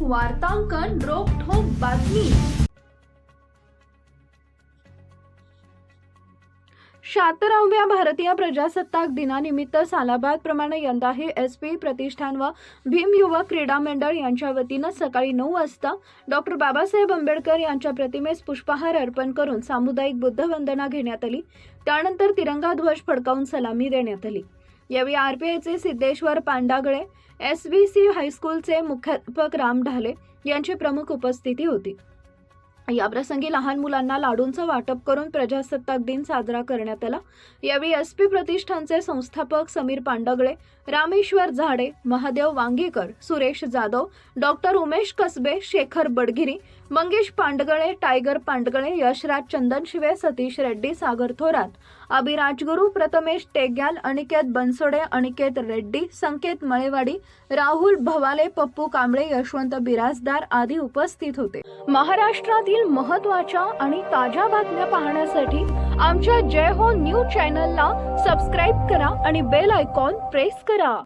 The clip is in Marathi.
वार्तांकन रोखोक बातमी. शहात्तराव्या भारतीय प्रजासत्ताक दिनानिमित्त सालाबाद प्रमाणे यंदाही एस पी प्रतिष्ठान व भीम युवक क्रीडा मंडळ यांच्या वतीनं सकाळी नऊ वाजता डॉक्टर बाबासाहेब आंबेडकर यांच्या प्रतिमेस पुष्पहार अर्पण करून सामुदायिक बुद्धवंदना घेण्यात आली. त्यानंतर तिरंगा ध्वज फडकावून सलामी देण्यात आली. यावेळी आरपीआयचे Siddheshwar Pandagale S V C हायस्कूलचे मुख्याध्यापक राम ढाले यांची प्रमुख उपस्थिती होती. याप्रसंगी लहान मुलांना लाडूंचं वाटप करून प्रजासत्ताक दिन साजरा करण्यात आला. यावेळी एस पी प्रतिष्ठानचे संस्थापक समीर पांडगळे रामेश्वर झाडे महादेव वांगीकर सुरेश जाधव डॉक्टर उमेश कसबे शेखर बडगिरी मंगेश पांडगळे टायगर पांडगळे यशराज चंदनशिवे सतीश रेड्डी सागर थोरात अभि राजगुरू प्रथमेश टेग्याल अनिकेत बनसोडे अनिकेत रेड्डी संकेत मळेवाडी राहुल भवाले पप्पू कांबळे यशवंत बिराजदार आदी उपस्थित होते. महाराष्ट्रातील महत्त्वाच्या आणि ताज्या बातम्या पाहण्यासाठी आमच्या जय हो न्यूज चॅनलला सबस्क्राईब करा आणि बेल आयकॉन प्रेस करा.